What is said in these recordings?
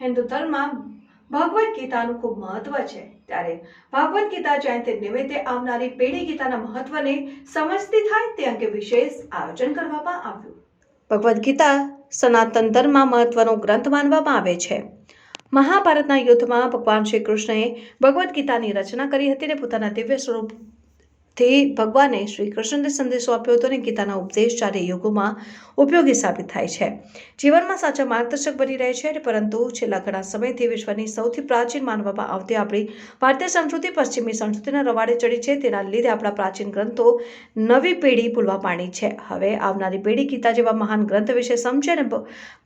હિન્દુ ધર્મમાં ભગવદ્ ગીતાનું ખૂબ મહત્વ છે. ત્યારે ભગવદ્ ગીતા જયંતિ નિમિત્તે આવનારી પેઢી ગીતાના મહત્વને સમજતી થાય તે અંગે વિશેષ આયોજન કરવામાં આવ્યું. ભગવદ્ ગીતા સનાતન ધર્મમાં મહત્વનો ગ્રંથ માનવામાં આવે છે. મહાભારતના યુદ્ધમાં ભગવાન શ્રી કૃષ્ણએ ભગવદ્ ગીતાની રચના કરી હતી અને પોતાના દિવ્ય સ્વરૂપથી ભગવાને શ્રી કૃષ્ણને સંદેશો આપ્યો હતો અને ગીતાના ઉપદેશ ચારે યુગોમાં ઉપયોગી સાબિત થાય છે. જીવનમાં સાચા માર્ગદર્શક બની રહે છે પરંતુ છેલ્લા ઘણા સમયથી વિશ્વની સૌથી પ્રાચીન માનવામાં આવતી આપણી ભારતીય સંસ્કૃતિ પશ્ચિમી સંસ્કૃતિના રવાડે ચડી છે. તેના લીધે આપણા પ્રાચીન ગ્રંથો નવી પેઢી ભૂલવા માંડી છે. હવે આવનારી પેઢી ગીતા જેવા મહાન ગ્રંથ વિશે સમજે અને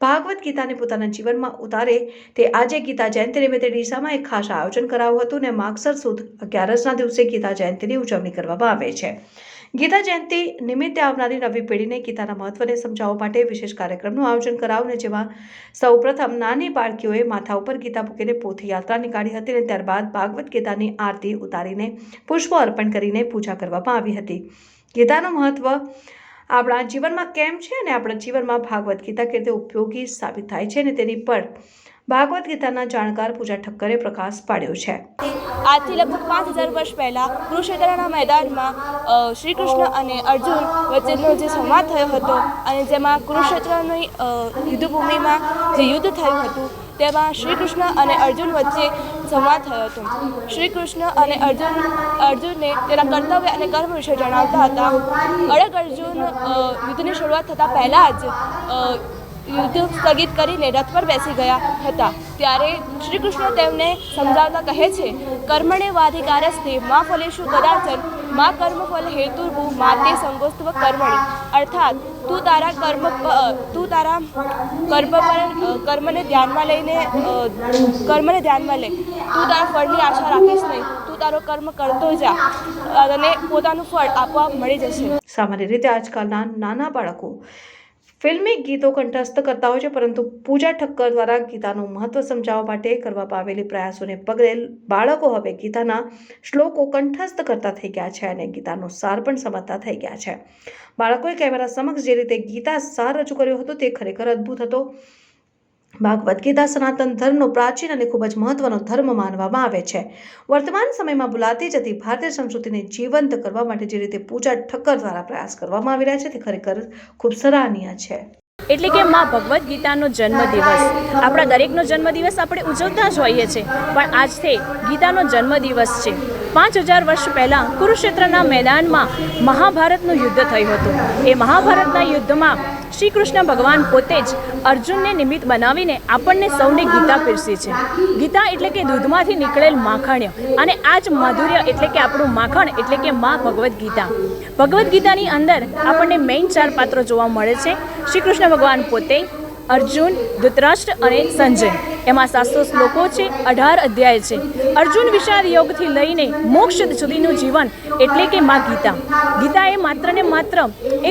ભાગવત ગીતાને પોતાના જીવનમાં ઉતારે તે આજે ગીતા જયંતિ નિમિત્તે ડીસામાં એક ખાસ આયોજન કરાયું હતું અને માગસર સુદ અગિયારસના દિવસે ગીતા જયંતિની ઉજવણી કરવામાં આવે છે. ગીતા જયંતિ નિમિત્તે આવનારી નવી પેઢીને ગીતાના મહત્વને સમજાવવા માટે વિશેષ કાર્યક્રમનું આયોજન કરાવ્યું જેમાં સૌપ્રથમ નાની બાળકીઓએ માથા ઉપર ગીતા મૂકીને પોથયાત્રા નીકાળી હતી અને ત્યારબાદ ભાગવત ગીતાની આરતી ઉતારીને પુષ્પો અર્પણ કરીને પૂજા કરવામાં આવી હતી. ગીતાનું મહત્વ આપણા જીવનમાં કેમ છે અને આપણા જીવનમાં ભાગવત ગીતા કેવી રીતે ઉપયોગી સાબિત થાય છે અને તેની પર ભાગવત ગીતાના જાણકાર પૂજા ઠક્કરે પ્રકાશ પાડ્યો છે. આજથી લગભગ પાંચ હજાર વર્ષ પહેલાં કુરુક્ષેત્રના મેદાનમાં શ્રી કૃષ્ણ અને અર્જુન વચ્ચેનો જે સંવાદ થયો હતો અને જેમાં કુરુક્ષેત્રની યુદ્ધભૂમિમાં જે યુદ્ધ થયું હતું, તેમાં શ્રી કૃષ્ણ અને અર્જુન વચ્ચે સંવાદ થયો હતો. શ્રી કૃષ્ણ અને અર્જુન, અર્જુનને તેના કર્તવ્ય અને કર્મ વિશે જણાવતા હતા. અડગ અર્જુન યુદ્ધની શરૂઆત થતાં પહેલાં જ યુદ્ધ સ્થગિત કરીને રથ પર બેસી ગયા હતા. ત્યારે શ્રી કૃષ્ણ તેમને સમજાવતા કહે છે, કર્મણે વાધિકારસ્તે મા ફલેશુ કદાચન, મા કર્મ ફલ હેતુર્ભુ માતે સંગોસ્તવ કર્મણી. અર્થાત, તું તારા કર્મ તું તારા કર્મ પર કર્મને ધ્યાનમાં લઈને કર્મને ધ્યાનમાં લે. તું તારા ફળની આશા રાખીશ નહીં. તું તારો કર્મ કરતો જા. અને પોતાનું ફળ આપોઆપ મળી જશે. સામાન્ય રીતે આજકાલના નાના બાળકો ફિલ્મી ગીતો કંઠસ્થ કરતા હોય છે, પરંતુ પૂજા ઠક્કર દ્વારા ગીતાનું મહત્વ સમજાવવા માટે કરવામાં આવેલી પ્રયાસોને પગલે બાળકો હવે ગીતાના શ્લોકો કંઠસ્થ કરતા થઈ ગયા છે અને ગીતાનો સાર પણ સમજતા થઈ ગયા છે. બાળકોએ કેમેરા સમક્ષ જે રીતે ગીતા સાર રજૂ કર્યો હતો તે ખરેખર અદ્ભુત હતો. ભાગવદ્ ગીતા સનાતન ધર્મનો પ્રાચીન અને ખૂબ જ મહત્વનો ધર્મ માનવામાં આવે છે. વર્તમાન સમયમાં ભૂલાતી જતી ભારતીય સંસ્કૃતિને જીવંત કરવા માટે જે રીતે પૂજા ઠક્કર દ્વારા પ્રયાસ કરવામાં આવી રહ્યા છે તે ખરેખર ખૂબ સરાહનીય છે. એટલે કે માં ભગવદ્ ગીતાનો જન્મદિવસ. આપણા દરેકનો જન્મદિવસ આપણે ઉજવતા જ હોઈએ છીએ. પણ આજથી ગીતાનો જન્મદિવસ છે. પાંચ હજાર વર્ષ પહેલાં કુરુક્ષેત્રના મેદાનમાં મહાભારતનું યુદ્ધ થયું હતું. એ મહાભારતના યુદ્ધમાં શ્રી કૃષ્ણ ભગવાન પોતે જ અર્જુનને નિમિત્ત બનાવીને આપણને સૌને ગીતા પીરસી છે. ગીતા એટલે કે દૂધમાંથી નીકળેલ માખણ્ય અને આ જ માધુર્ય એટલે કે આપણું માખણ એટલે કે મા ભગવદ્ ગીતા. ભગવદ્ ગીતાની અંદર આપણને મેઇન ચાર પાત્રો જોવા મળે છે. શ્રી કૃષ્ણ ભગવાન પોતે, અર્જુન, ધૃતરાષ્ટ્ર અને સંજય. એમાં સાતસો શ્લોકો છે, અઢાર અધ્યાય છે. અર્જુન વિશાળ યોગથી લઈને મોક્ષ સુધીનું જીવન એટલે કે માં ગીતા. ગીતા એ માત્ર ને માત્ર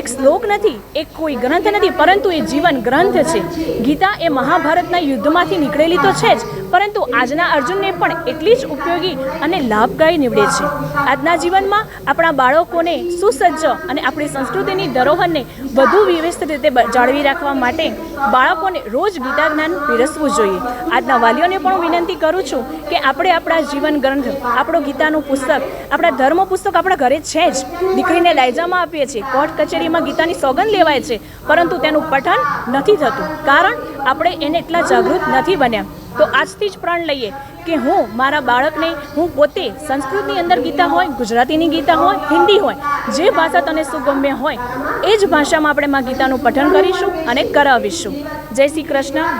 એક શ્લોક નથી, એક કોઈ ગ્રંથ નથી, પરંતુ એ જીવન ગ્રંથ છે. ગીતા એ મહાભારતના યુદ્ધમાંથી નીકળેલી તો છે જ, પરંતુ આજના અર્જુનને પણ એટલી જ ઉપયોગી અને લાભકારી નીવડે છે. આજના જીવનમાં આપણા બાળકોને સુસજ્જ અને આપણી સંસ્કૃતિની ધરોહરને વધુ વ્યવસ્થિત રીતે જાળવી રાખવા માટે બાળકોને રોજ ગીતા જ્ઞાન પીરસવું જોઈએ. આજના વાલીઓને પણ વિનંતી કરું છું કે આપણે આપણા જીવન ગ્રંથ, આપણો ગીતાનું પુસ્તક, આપણા ધર્મ પુસ્તક આપણા ઘરે છે જ. દીકરીને લાયજામાં આપીએ છીએ. કોર્ટ કચેરીમાં ગીતાની સોગંદ લેવાય છે, પરંતુ તેનું પઠન નથી થતું. કારણ આપણે એને એટલા જાગૃત નથી બન્યા. તો આજથી જ પ્રણ લઈએ કે હું, મારા બાળકને, હું પોતે સંસ્કૃતની અંદર ગીતા હોય, ગુજરાતીની ગીતા હોય, હિન્દી હોય, જે ભાષા તને સુગમ્ય હોય, એ જ ભાષામાં આપણે માં ગીતાનું પઠન કરીશું અને કરાવીશું. જય શ્રી કૃષ્ણ.